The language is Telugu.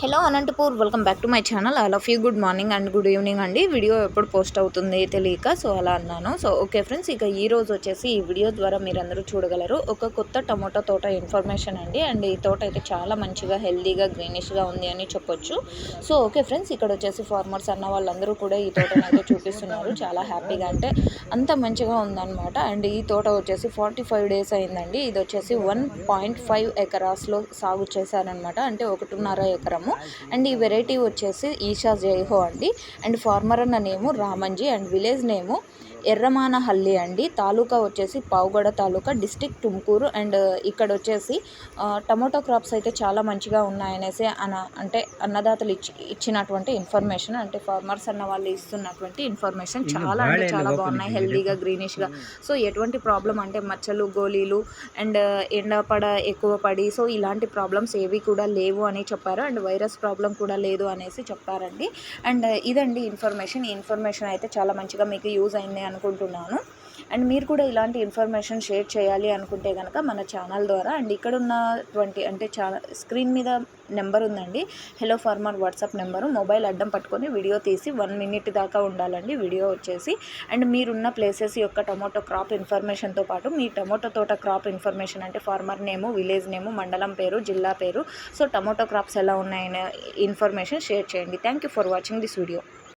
Hello Anantapur welcome back to my channel. I love you good morning and good evening అండి. వీడియో ఎప్పుడు పోస్ట్ అవుతుంది తెలియక సో అలా అన్నాను. సో ఓకే ఫ్రెండ్స్ ఇక ఈ రోజు వచ్చేసి ఈ వీడియో ద్వారా మీరందరూ చూడగలరు. ఒక కొత్త టమోటా తోట ఇన్ఫర్మేషన్ అండి. అండ్ ఈ తోట అయితే చాలా మంచిగా హెల్దీగా గ్రీనిష్గా ఉంది అని చెప్పొచ్చు. సో ఓకే ఫ్రెండ్స్ ఇక్కడ వచ్చేసి ఫార్మర్స్ అన్న వాళ్ళందరూ కూడా ఈ తోటను అయితే చూపిస్తున్నారు. చాలా హ్యాపీగా అంటే అంత మంచిగా ఉందన్నమాట. అండ్ ఈ తోట వచ్చేసి ఫార్టీ ఫైవ్ డేస్ అయిందండి. ఇది వచ్చేసి వన్ పాయింట్ ఫైవ్ ఎకరాస్లో సాగు చేశారనమాట అంటే ఒకటిన్నర ఎకరము అండ్ ఈ వెరైటీ వచ్చేసి ఈషా జైహో అండి. అండ్ ఫార్మర్ అన్న నేము రామంజీ అండ్ విలేజ్ నేము ఎర్రమానహల్లి అండి. తాలూకా వచ్చేసి పావుగడ తాలూకా డిస్టిక్ తుమ్కూరు. అండ్ ఇక్కడ వచ్చేసి టమాటో క్రాప్స్ అయితే చాలా మంచిగా ఉన్నాయనేసి అన అంటే అన్నదాతలు ఇచ్చి ఇచ్చినటువంటి ఇన్ఫర్మేషన్. అంటే ఫార్మర్స్ అన్న వాళ్ళు ఇస్తున్నటువంటి ఇన్ఫర్మేషన్ చాలా అంటే చాలా బాగున్నాయి. హెల్దీగా గ్రీనిష్గా. సో ఎటువంటి ప్రాబ్లం అంటే మచ్చలు గోళీలు అండ్ ఎండపడ ఎక్కువ పడి సో ఇలాంటి ప్రాబ్లమ్స్ ఏవి కూడా లేవు అని చెప్పారు. అండ్ వైరస్ ప్రాబ్లం కూడా లేదు అనేసి చెప్పారండి. అండ్ ఇదండి ఇన్ఫర్మేషన్. ఈ ఇన్ఫర్మేషన్ అయితే చాలా మంచిగా మీకు యూజ్ అయింది అనుకుంటున్నాను. అండ్ మీరు కూడా ఇలాంటి ఇన్ఫర్మేషన్ షేర్ చేయాలి అనుకుంటే కనుక మన ఛానల్ ద్వారా. అండ్ ఇక్కడ ఉన్నటువంటి అంటే చాలా స్క్రీన్ మీద నెంబర్ ఉందండి. Hello farmer WhatsApp number. Mobile అడ్డం పట్టుకొని వీడియో తీసి వన్ మినిట్ దాకా ఉండాలండి. వీడియో వచ్చేసి. అండ్ మీరున్న ప్లేసెస్ యొక్క టమోటో క్రాప్ ఇన్ఫర్మేషన్తో పాటు మీ టమోటో తోట క్రాప్ ఇన్ఫర్మేషన్ అంటే ఫార్మర్ నేము విలేజ్ నేము మండలం పేరు జిల్లా పేరు. సో టమోటో క్రాప్స్ ఎలా ఉన్నాయనే ఇన్ఫర్మేషన్ షేర్ చేయండి. Thank you for watching this video